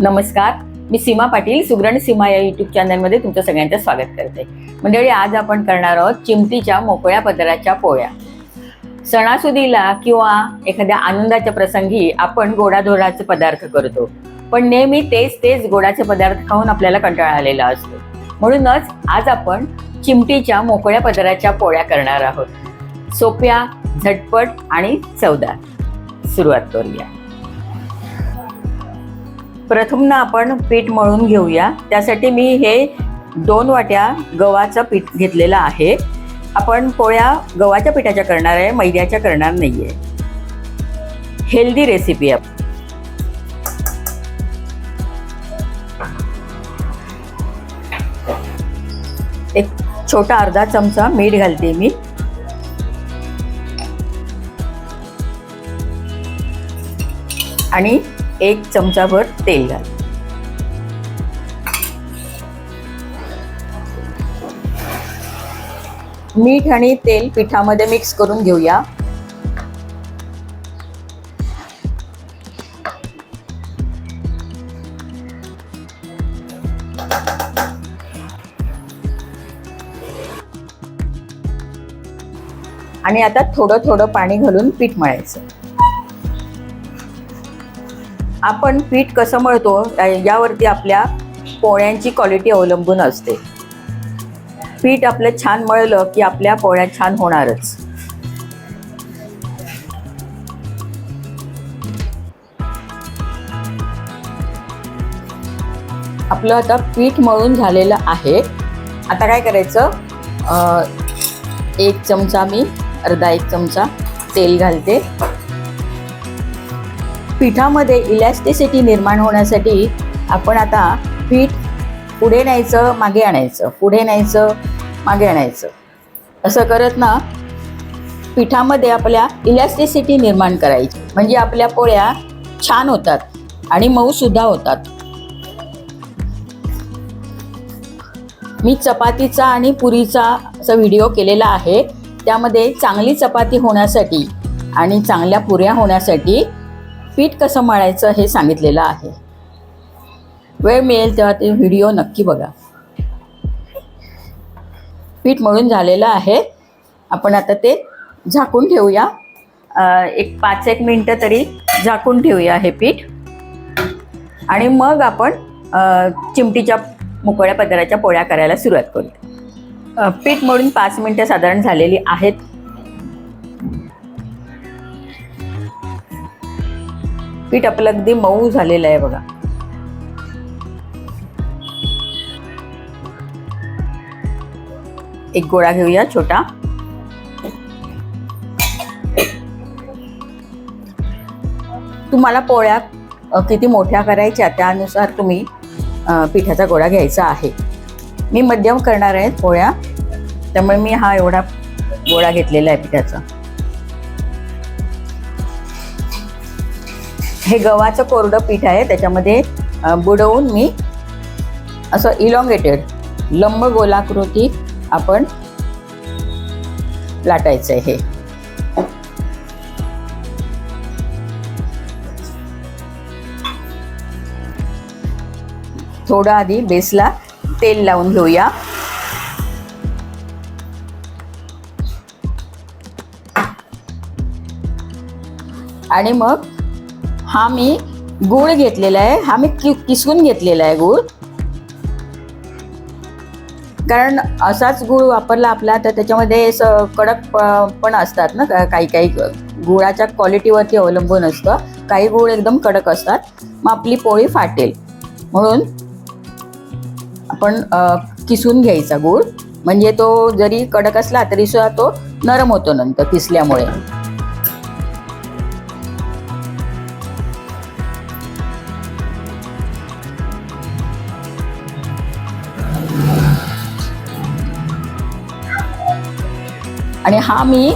नमस्कार. मी सीमा पाटील सुगरण सीमा या युट्यूब चॅनलमध्ये तुमचं सगळ्यांचं स्वागत करते. मंडळी आज आपण करणार आहोत चिमटीच्या मोकळ्या पदराच्या पोळ्या. सणासुदीला किंवा एखाद्या आनंदाच्या प्रसंगी आपण गोडाधोडाचे पदार्थ करतो. पण नेहमी तेच तेच गोडाचे पदार्थ खाऊन आपल्याला कंटाळा आलेला असतो. म्हणूनच आज आपण चिमटीच्या मोकळ्या पदराच्या पोळ्या करणार आहोत. सोप्या झटपट आणि चवदार. सुरुवात करूया. प्रथम ना आपण पीठ मळून घेऊया. त्यासाठी मी हे दोन वाट्या गव्हाचं पीठ घेतलेलं आहे. आपण पोळ्या गव्हाच्या पिठाच्या करणार आहे मैद्याच्या करणार नाही आहे हेल्दी रेसिपी आहे. एक छोटा अर्धा चमचा मीठ घालते मी. आणि एक चमचाभर तेल घाल. मीठ आणि तेल पिठामध्ये मिक्स करून घेऊया. आणि आता थोडं थोडं पाणी घालून पीठ मळायचं. आपण पीठ कसं मळतो यावरती आपल्या पोळ्यांची क्वालिटी अवलंबून असते. पीठ आपलं छान मळलं की आपल्या पोळ्या छान होणारच. आपलं आता पीठ मळून झालेलं आहे. आता काय करायचं? एक चमचा मी अर्धा एक चमचा तेल घालते. पिठामध्ये इलॅस्टिसिटी निर्माण होण्यासाठी आपण आता पीठ पुढे न्यायचं मागे आणायचं. पुढे न्यायचं मागे आणायचं. असं करत ना पिठामध्ये आपल्या इलॅस्टिसिटी निर्माण करायची. म्हणजे आपल्या पोळ्या छान होतात आणि मऊसुद्धा होतात. मी चपातीचा आणि पुरीचा असा व्हिडिओ केलेला आहे. त्यामध्ये चांगली चपाती होण्यासाठी आणि चांगल्या पुऱ्या होण्यासाठी पीठ कसं मळायचं हे सांगितलेलं आहे. वेळ मिळेल तेव्हा ते व्हिडिओ नक्की बघा. पीठ मळून झालेलं आहे. आपण आता ते झाकून ठेवूया. एक पाच एक मिनटं तरी झाकून ठेवूया हे पीठ. आणि मग आपण चिमटीच्या मोकळ्या पदराच्या पोळ्या करायला सुरुवात करूया पीठ मळून पाच मिनटं साधारण झालेली आहेत. पीठ आपलं अगदी मऊ झालेलं आहे बघा. एक गोळा घेऊया छोटा. तुम्हाला पोळ्या किती मोठ्या करायच्या त्यानुसार तुम्ही पिठाचा गोळा घ्यायचा आहे. मी मध्यम करणार आहे पोळ्या त्यामुळे मी हा एवढा गोळा घेतलेला आहे पिठाचा. हे गव्हाचं कोरडं पीठ आहे त्याच्यामध्ये बुडवून मी असं इलॉंगेटेड लंब गोलाकृती आपण लाटायचं आहे हे. थोडं आधी बेसला तेल लावून घेऊया. आणि मग हा मी गूळ घेतलेला आहे. हा मी कि किसून घेतलेला आहे गूळ. कारण असाच गूळ वापरला आपला तर त्याच्यामध्ये असं कडक पण असतात ना काही काही गुळाच्या क्वालिटीवरती अवलंबून असतं. काही गूळ एकदम कडक असतात. मग आपली पोळी फाटेल. म्हणून आपण किसून घ्यायचा गूळ. म्हणजे तो जरी कडक असला तरी सुद्धा तो नरम होतो नंतर किसल्यामुळे. हा मी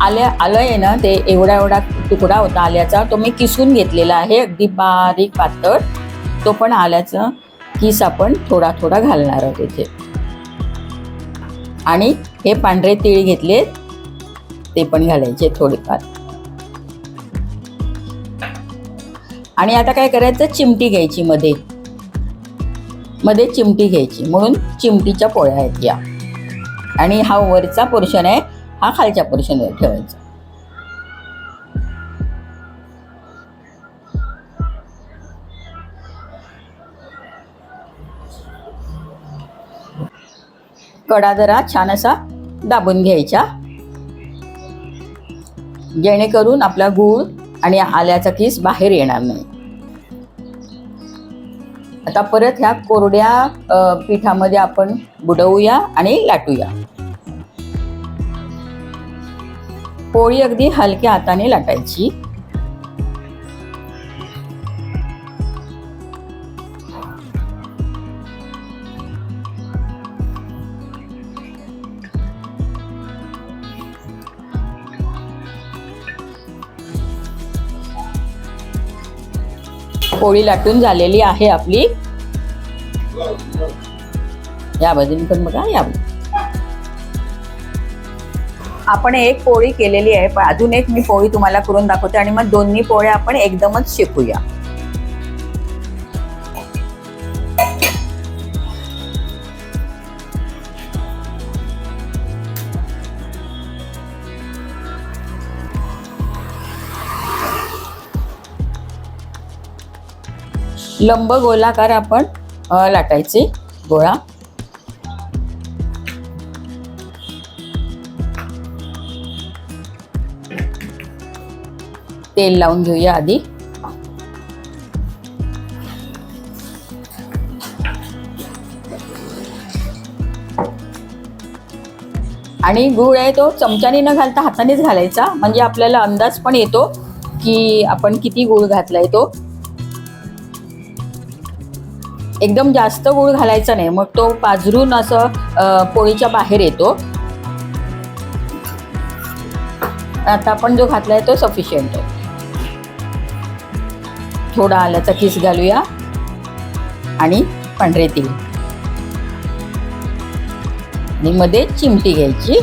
आल्या आलं आहे ना ते एवढा एवढा तुकडा होता आल्याचा तो मी किसून घेतलेला आहे अगदी बारीक पातळ. तो पण आल्याचा किस आपण थोडा थोडा घालणार आहोत इथे. आणि हे पांढरे तीळ घेतले ते पण घालायचे थोडेफार. आणि आता काय करायचं? चिमटी घ्यायची मध्ये. मध्ये चिमटी घ्यायची म्हणून चिमटीच्या पोळ्या आहेत या. आणि हा वरचा पोर्शन आहे हा खालच्या पोर्शनवर ठेवायचा. कडा जरा छान असा दाबून घ्यायच्या जेणेकरून आपला गूळ आणि आल्याचा किस बाहेर येणार नाही. आता परत ह्या कोरड्या पिठामध्ये आपण बुडवूया आणि लाटूया. पोळी अगदी हलक्या हाताने लाटायची. पोळी लाटून झालेली आहे आपली. या बाजूने पण बघा या आपण एक पोळी केलेली आहे पण अजून एक मी पोळी तुम्हाला करून दाखवते आणि मग दोन्ही पोळ्या आपण एकदमच शिकूया. लंब गोलाकार आपण लाटायचे गोळा. तेल लावून घेऊया आधी. आणि गूळ आहे तो चमच्याने न घालता हातानेच घालायचा. म्हणजे आपल्याला अंदाज पण येतो की आपण किती गूळ घातलाय तो. एकदम जास्त गूळ घालायचा नाही. मग तो पाझरून असं पोळीच्या बाहेर येतो. आता आपण जो घातलाय तो सफिशियंट आहे. थोडा आल्याचा खीस घालूया. आणि पांढरे तेल आणि मध्ये चिमटी घ्यायची.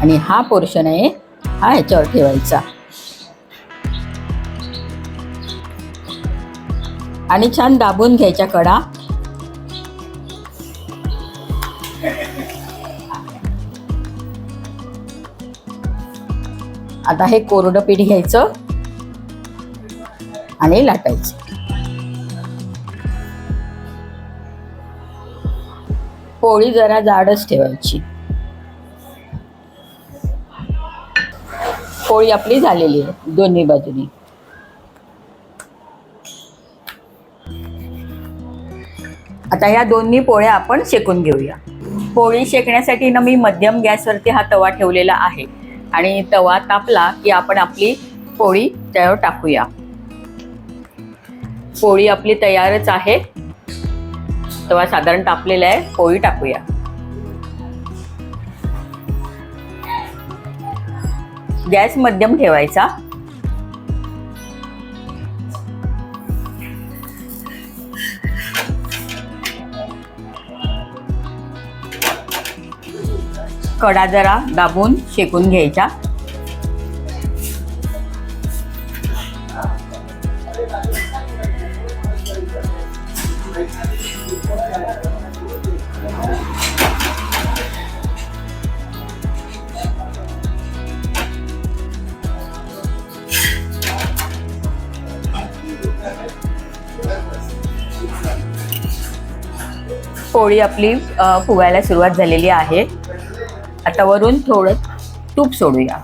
आणि हा पोर्शन आहे हा ह्याच्यावर ठेवायचा. आणि छान दाबून घ्यायच्या कडा. आता हे कोरडं पीठ घ्यायचं. आणि लाटायचे. पोळी जरा जाडच ठेवायची. पोळी आपली झालेली आहे दोन्ही बाजूनी. आता ह्या दोन्ही पोळ्या आपण शेकून घेऊया. पोळी शेकण्यासाठी ना मी मध्यम गॅसवरती हा तवा ठेवलेला आहे. आणि तवा तापला की आपण आपली पोळी त्यावर टाकूया. पोळी आपली तयारच आहे. तवा साधारण तापलेला आहे. पोळी टाकूया. गॅस मध्यम ठेवायचा. कडा जरा दाबून शेकून घ्यायचा. पोळी आपली फुगायला सुरुवात झालेली आहे. आता वरून थोडं तूप सोडूया.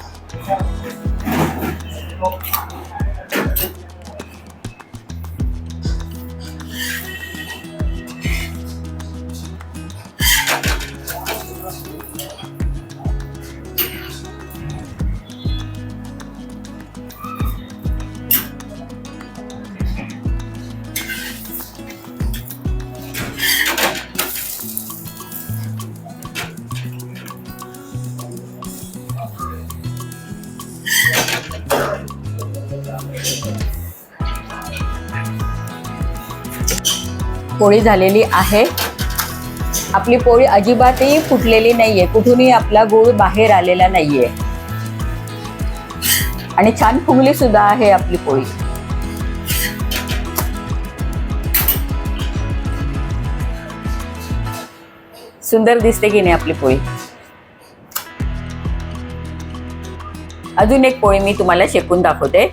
पोळी झालेली आहे. आपली पोळी अजिबातही फुटलेली नाहीये. कुठूनही आपला गूळ बाहेर आलेला नाहीये. आणि छान फुगली सुद्धा आहे आपली पोळी. सुंदर दिसते की नाही आपली पोळी? अजून एक पोळी मी तुम्हाला शेकून दाखवते.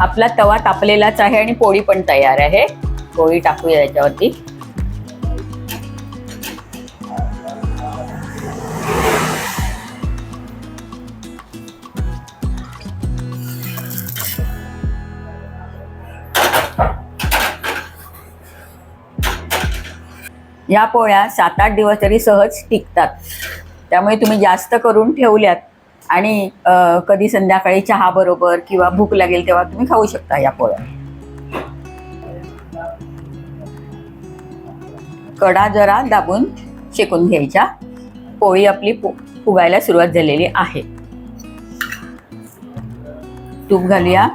आपला तवा तापलेलाच आहे आणि पोळी पण तयार आहे. पोळी टाकूया याच्यावरती. या पोळ्या सात आठ दिवस तरी सहज टिकतात. त्यामुळे तुम्ही जास्त करून ठेवल्यात आणि कधी संध्याकाळी चहा बरोबर किंवा भूक लागेल तेव्हा तुम्ही खाऊ शकता या पोळ्या. कडा जरा दाबून शेकून घ्यायच्या. पोळी आपली फुगायला सुरुवात झालेली आहे. तूप घालूया.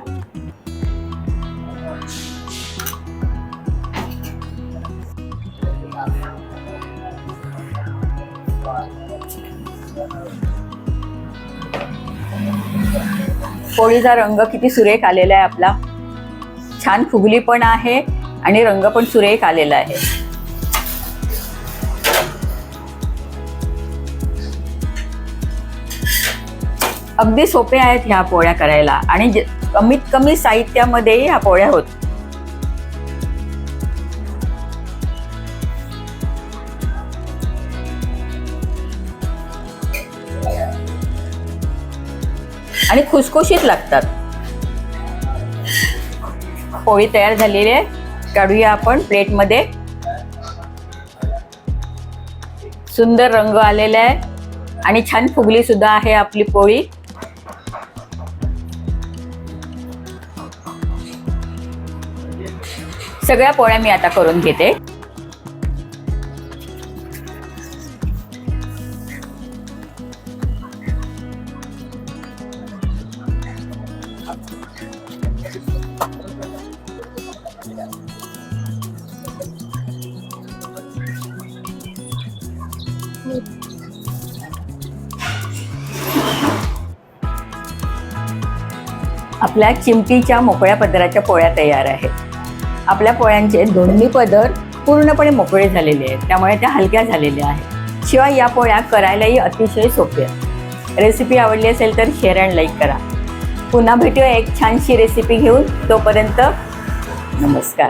पोळीचा रंग किती सुरेख आलेला आहे आपला. छान फुगली पण आहे आणि रंग पण सुरेख आलेला आहे. अगदी सोपे आहेत ह्या पोळ्या करायला आणि जे- कमीत कमी साहित्यामध्ये ह्या पोळ्या होत आणि खुसखुशीत लागतात. पोळी तयार झालेली आहे. काढूया आपण प्लेटमध्ये. सुंदर रंग आलेला आहे. आणि छान फुगली सुद्धा आहे आपली पोळी. सगळ्या पोळ्या मी आता करून घेते. आपल्या चिमटीच्या मोकळ्या पदराच्या पोळ्या तयार आहेत. आपल्या पोळ्यांचे दोन्ही पदर पूर्णपणे मोकळे झालेले आहेत. त्यामुळे त्या हलक्या झालेल्या आहेत. शिवाय या पोळ्या करायलाही अतिशय सोप्या रेसिपी आवडली असेल तर शेअर अँड लाईक करा. पुन्हा भेटूया एक छानशी रेसिपी घेऊन. तोपर्यंत नमस्कार.